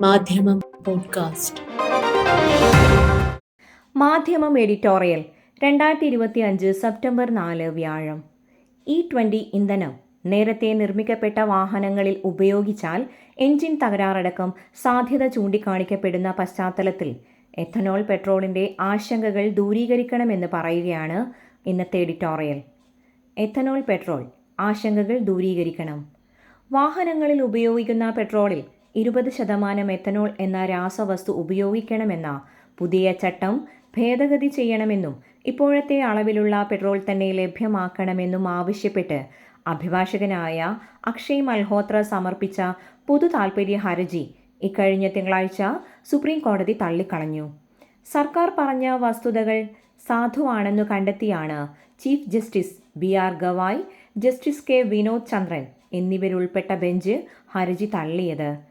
മാധ്യമം പോഡ്കാസ്റ്റ്. മാധ്യമം എഡിറ്റോറിയൽ രണ്ടായിരത്തി ഇരുപത്തി അഞ്ച് സെപ്റ്റംബർ നാല് വ്യാഴം. ഇ ട്വന്റി ഇന്ധനം നേരത്തെ നിർമ്മിക്കപ്പെട്ട വാഹനങ്ങളിൽ ഉപയോഗിച്ചാൽ എഞ്ചിൻ തകരാറടക്കം സാധ്യത ചൂണ്ടിക്കാണിക്കപ്പെടുന്ന പശ്ചാത്തലത്തിൽ എഥനോൾ പെട്രോളിന്റെ ആശങ്കകൾ ദൂരീകരിക്കണമെന്ന് പറയുകയാണ് ഇന്നത്തെ എഡിറ്റോറിയൽ. എഥനോൾ പെട്രോൾ ആശങ്കകൾ ദൂരീകരിക്കണം. വാഹനങ്ങളിൽ ഉപയോഗിക്കുന്ന പെട്രോളിൽ ഇരുപത് ശതമാനം എത്തനോൾ എന്ന രാസവസ്തു ഉപയോഗിക്കണമെന്ന പുതിയ ചട്ടം ഭേദഗതി ചെയ്യണമെന്നും ഇപ്പോഴത്തെ അളവിലുള്ള പെട്രോൾ തന്നെ ലഭ്യമാക്കണമെന്നും ആവശ്യപ്പെട്ട് അഭിഭാഷകനായ അക്ഷയ് മൽഹോത്ര സമർപ്പിച്ച പൊതു താൽപ്പര്യ ഹർജി ഇക്കഴിഞ്ഞ തിങ്കളാഴ്ച സുപ്രീം കോടതി തള്ളിക്കളഞ്ഞു. സർക്കാർ പറഞ്ഞ വസ്തുതകൾ സാധുവാണെന്നു കണ്ടെത്തിയാണ് chief justice B R Gavai justice K Vinod Chandran എന്നിവരുൾപ്പെട്ട bench ഹർജി തള്ളിയത്.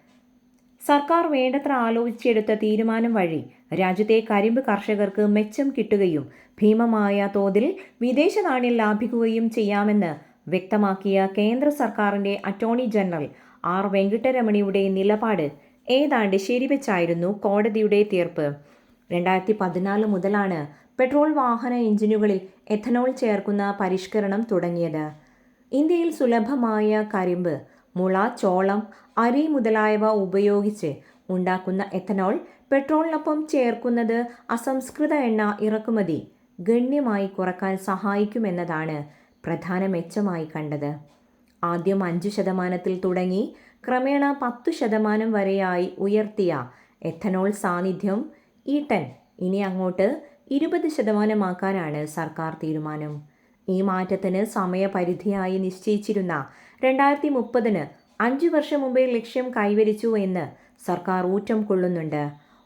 സർക്കാർ വേണ്ടത്ര ആലോചിച്ചെടുത്ത തീരുമാനം വഴി രാജ്യത്തെ കരിമ്പ് കർഷകർക്ക് മെച്ചം കിട്ടുകയും ഭീമമായ തോതിൽ വിദേശ നാണ്യം ലാഭിക്കുകയും ചെയ്യാമെന്ന് വ്യക്തമാക്കിയ കേന്ദ്ര സർക്കാരിന്റെ അറ്റോർണി ജനറൽ ആർ വെങ്കിട്ടരമണിയുടെ നിലപാട് ഏതാണ്ട് ശരിവെച്ചായിരുന്നു കോടതിയുടെ തീർപ്പ്. രണ്ടായിരത്തി പതിനാല് മുതലാണ് പെട്രോൾ വാഹന എഞ്ചിനുകളിൽ എഥനോൾ ചേർക്കുന്ന പരിഷ്കരണം തുടങ്ങിയത്. ഇന്ത്യയിൽ സുലഭമായ കരിമ്പ് മുള ചോളം അരി മുതലായവ ഉപയോഗിച്ച് ഉണ്ടാക്കുന്ന എഥനോൾ പെട്രോളിനൊപ്പം ചേർക്കുന്നത് അസംസ്കൃത എണ്ണ ഇറക്കുമതി ഗണ്യമായി കുറയ്ക്കാൻ സഹായിക്കുമെന്നതാണ് പ്രധാന മെച്ചമായി കണ്ടത്. ആദ്യം അഞ്ച് ശതമാനത്തിൽ തുടങ്ങി ക്രമേണ പത്തു ശതമാനം വരെയായി ഉയർത്തിയ എഥനോൾ സാന്നിധ്യം ഈട്ടൻ ഇനി അങ്ങോട്ട് ഇരുപത് ശതമാനമാക്കാനാണ് സർക്കാർ തീരുമാനം. ഈ മാറ്റത്തിന് സമയപരിധിയായി നിശ്ചയിച്ചിരുന്ന രണ്ടായിരത്തി മുപ്പതിന് അഞ്ചു വർഷം മുമ്പേ ലക്ഷ്യം കൈവരിച്ചു എന്ന് സർക്കാർ ഊറ്റം കൊള്ളുന്നുണ്ട്.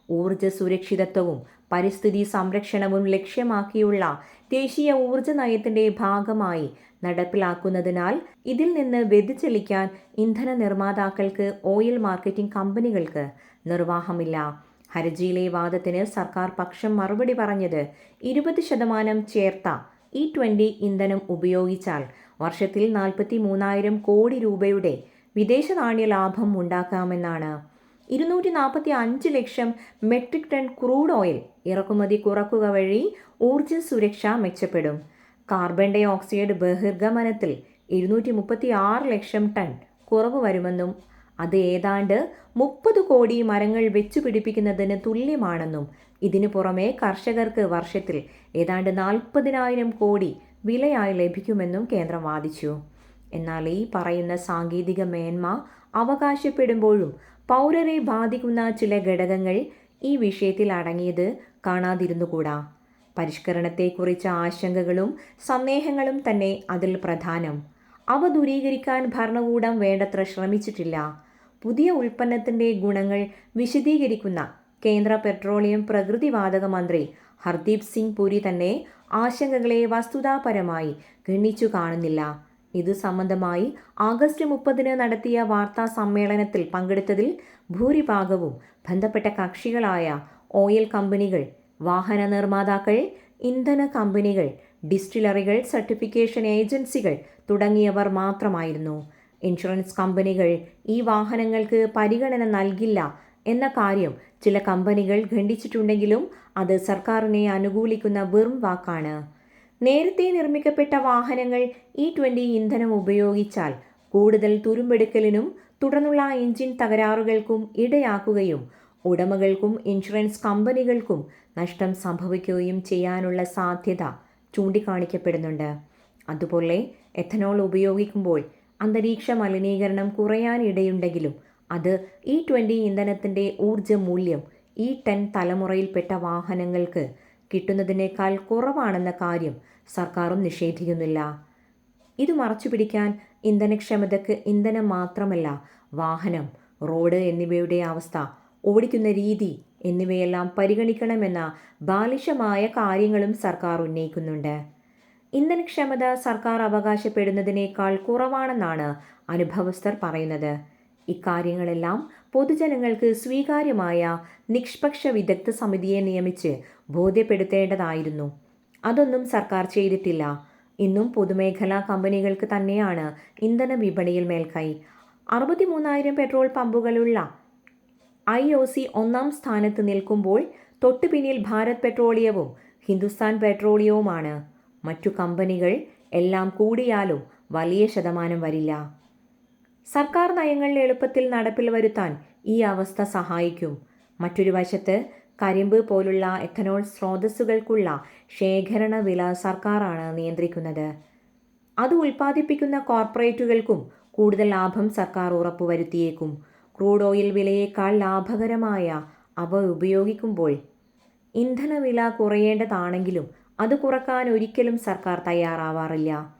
ഊർജ സുരക്ഷിതത്വവും പരിസ്ഥിതി സംരക്ഷണവും ലക്ഷ്യമാക്കിയുള്ള ദേശീയ ഊർജ നയത്തിന്റെ ഭാഗമായി നടപ്പിലാക്കുന്നതിനാൽ ഇതിൽ നിന്ന് വ്യതിചലിക്കാൻ ഇന്ധന നിർമ്മാതാക്കൾക്ക് ഓയിൽ മാർക്കറ്റിംഗ് കമ്പനികൾക്ക് നിർവാഹമില്ല. ഹർജിയിലെ വാദത്തിന് സർക്കാർ പക്ഷം മറുപടി പറഞ്ഞത് ഇരുപത് ശതമാനം ചേർത്ത ഇ ട്വന്റി ഇന്ധനം ഉപയോഗിച്ചാൽ വർഷത്തിൽ നാൽപ്പത്തി മൂന്നായിരം കോടി രൂപയുടെ വിദേശ നാണ്യ ലാഭം ഉണ്ടാക്കാമെന്നാണ്. ഇരുന്നൂറ്റി നാൽപ്പത്തി അഞ്ച് ലക്ഷം മെട്രിക് ടൺ ക്രൂഡ് ഓയിൽ ഇറക്കുമതി കുറക്കുക വഴി ഊർജ സുരക്ഷ മെച്ചപ്പെടും. കാർബൺ ഡൈ ഓക്സൈഡ് ബഹിർഗമനത്തിൽ ഇരുന്നൂറ്റി മുപ്പത്തി ആറ് ലക്ഷം ടൺ കുറവ് വരുമെന്നും അത് ഏതാണ്ട് മുപ്പത് കോടി മരങ്ങൾ വെച്ചു പിടിപ്പിക്കുന്നതിന് തുല്യമാണെന്നും ഇതിനു പുറമെ കർഷകർക്ക് വർഷത്തിൽ ഏതാണ്ട് നാൽപ്പതിനായിരം കോടി വിലയായി ലഭിക്കുമെന്നും കേന്ദ്രം വാദിച്ചു. എന്നാൽ ഈ പറയുന്ന സാങ്കേതിക മേന്മ അവകാശപ്പെടുമ്പോഴും പൗരരെ ബാധിക്കുന്ന ചില ഘടകങ്ങൾ ഈ വിഷയത്തിൽ അടങ്ങിയത് കാണാതിരുന്നുകൂടാ. പരിഷ്കരണത്തെക്കുറിച്ച ആശങ്കകളും സന്ദേഹങ്ങളും തന്നെ അതിൽ പ്രധാനം. അവ ദൂരീകരിക്കാൻ ഭരണകൂടം വേണ്ടത്ര ശ്രമിച്ചിട്ടില്ല. പുതിയ ഉൽപ്പന്നത്തിന്റെ ഗുണങ്ങൾ വിശദീകരിക്കുന്ന കേന്ദ്ര പെട്രോളിയം പ്രകൃതിവാതക മന്ത്രി ഹർദീപ് സിംഗ് പുരി തന്നെ ആശങ്കകളെ വസ്തുതാപരമായി ഗണിച്ചു കാണുന്നില്ല. ഇത് സംബന്ധമായി ആഗസ്റ്റ് മുപ്പതിന് നടത്തിയ വാർത്താ സമ്മേളനത്തിൽ പങ്കെടുത്തതിൽ ഭൂരിഭാഗവും ബന്ധപ്പെട്ട കക്ഷികളായ ഓയിൽ കമ്പനികൾ വാഹന നിർമ്മാതാക്കൾ ഇന്ധന കമ്പനികൾ ഡിസ്റ്റിലറികൾ സർട്ടിഫിക്കേഷൻ ഏജൻസികൾ തുടങ്ങിയവർ മാത്രമായിരുന്നു. ഇൻഷുറൻസ് കമ്പനികൾ ഈ വാഹനങ്ങൾക്ക് പരിഗണന നൽകില്ല എന്ന കാര്യം ചില കമ്പനികൾ ഖണ്ഡിച്ചിട്ടുണ്ടെങ്കിലും അത് സർക്കാരിനെ അനുകൂലിക്കുന്ന വെറും വാക്കാണ്. നേരത്തെ നിർമ്മിക്കപ്പെട്ട വാഹനങ്ങൾ ഇ ട്വന്റി ഇന്ധനം ഉപയോഗിച്ചാൽ കൂടുതൽ തുരുമ്പെടുക്കലിനും തുടർന്നുള്ള എഞ്ചിൻ തകരാറുകൾക്കും ഇടയാക്കുകയും ഉടമകൾക്കും ഇൻഷുറൻസ് കമ്പനികൾക്കും നഷ്ടം സംഭവിക്കുകയും ചെയ്യാനുള്ള സാധ്യത ചൂണ്ടിക്കാണിക്കപ്പെടുന്നുണ്ട്. അതുപോലെ എഥനോൾ ഉപയോഗിക്കുമ്പോൾ അന്തരീക്ഷ മലിനീകരണം കുറയാനിടയുണ്ടെങ്കിലും അത് ഇ ട്വന്റി ഇന്ധനത്തിന്റെ ഊർജ മൂല്യം ഈ ടെൻ തലമുറയിൽപ്പെട്ട വാഹനങ്ങൾക്ക് കിട്ടുന്നതിനേക്കാൾ കുറവാണെന്ന കാര്യം സർക്കാരും നിഷേധിക്കുന്നില്ല. ഇത് മറച്ചു പിടിക്കാൻ ഇന്ധനക്ഷമതയ്ക്ക് ഇന്ധനം മാത്രമല്ല വാഹനം റോഡ് എന്നിവയുടെ അവസ്ഥ ഓടിക്കുന്ന രീതി എന്നിവയെല്ലാം പരിഗണിക്കണമെന്ന ബാലിശമായ കാര്യങ്ങളും സർക്കാർ ഉന്നയിക്കുന്നുണ്ട്. ഇന്ധനക്ഷമത സർക്കാർ അവകാശപ്പെടുന്നതിനേക്കാൾ കുറവാണെന്നാണ് അനുഭവസ്ഥർ പറയുന്നത്. ഇക്കാര്യങ്ങളെല്ലാം പൊതുജനങ്ങൾക്ക് സ്വീകാര്യമായ നിഷ്പക്ഷ വിദഗ്ധ സമിതിയെ നിയമിച്ച് ബോധ്യപ്പെടുത്തേണ്ടതായിരുന്നു. അതൊന്നും സർക്കാർ ചെയ്തിട്ടില്ല. ഇന്നും പൊതുമേഖലാ കമ്പനികൾക്ക് തന്നെയാണ് ഇന്ധന വിപണിയിൽ മേൽക്കൈ. അറുപത്തി മൂന്നായിരം പെട്രോൾ പമ്പുകളുള്ള ഐ ഒ സി ഒന്നാം സ്ഥാനത്ത് നിൽക്കുമ്പോൾ തൊട്ടുപിന്നിൽ ഭാരത് പെട്രോളിയവും ഹിന്ദുസ്ഥാൻ പെട്രോളിയവുമാണ്. മറ്റു കമ്പനികൾ എല്ലാം കൂടിയാലും വലിയ ശതമാനം വരില്ല. സർക്കാർ നയങ്ങൾ എളുപ്പത്തിൽ നടപ്പിൽ വരുത്താൻ ഈ അവസ്ഥ സഹായിക്കും. മറ്റൊരു വശത്ത് കരിമ്പ് പോലുള്ള എഥനോൾ സ്രോതസ്സുകൾക്കുള്ള ശേഖരണ വില സർക്കാരാണ് നിയന്ത്രിക്കുന്നത്. അത് ഉൽപ്പാദിപ്പിക്കുന്ന കോർപ്പറേറ്റുകൾക്കും കൂടുതൽ ലാഭം സർക്കാർ ഉറപ്പുവരുത്തിയേക്കും. ക്രൂഡ് ഓയിൽ വിലയേക്കാൾ ലാഭകരമായ അവ ഉപയോഗിക്കുമ്പോൾ ഇന്ധനവില കുറയേണ്ടതാണെങ്കിലും അത് കുറയ്ക്കാൻ ഒരിക്കലും സർക്കാർ തയ്യാറാവാറില്ല.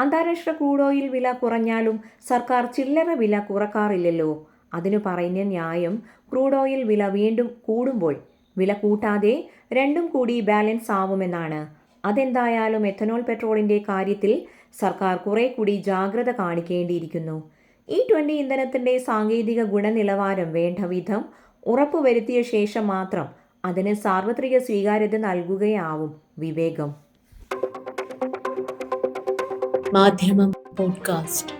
അന്താരാഷ്ട്ര ക്രൂഡ് ഓയിൽ വില കുറഞ്ഞാലും സർക്കാർ ചില്ലറ വില കുറക്കാറില്ലല്ലോ. അതിനു പറയുന്ന ന്യായം ക്രൂഡ് ഓയിൽ വില വീണ്ടും കൂടുമ്പോൾ വില കൂട്ടാതെ രണ്ടും കൂടി ബാലൻസ് ആവുമെന്നാണ്. അതെന്തായാലും എഥനോൾ പെട്രോളിന്റെ കാര്യത്തിൽ സർക്കാർ കുറെ കൂടി ജാഗ്രത കാണിക്കേണ്ടിയിരിക്കുന്നു. ഈ ട്വന്റി ഇന്ധനത്തിന്റെ സാങ്കേതിക ഗുണനിലവാരം വേണ്ട വിധം ഉറപ്പുവരുത്തിയ ശേഷം മാത്രം അതിന് സാർവത്രിക സ്വീകാര്യത നൽകുകയാവും വിവേകം. മാധ്യമം പോഡ്കാസ്റ്റ്.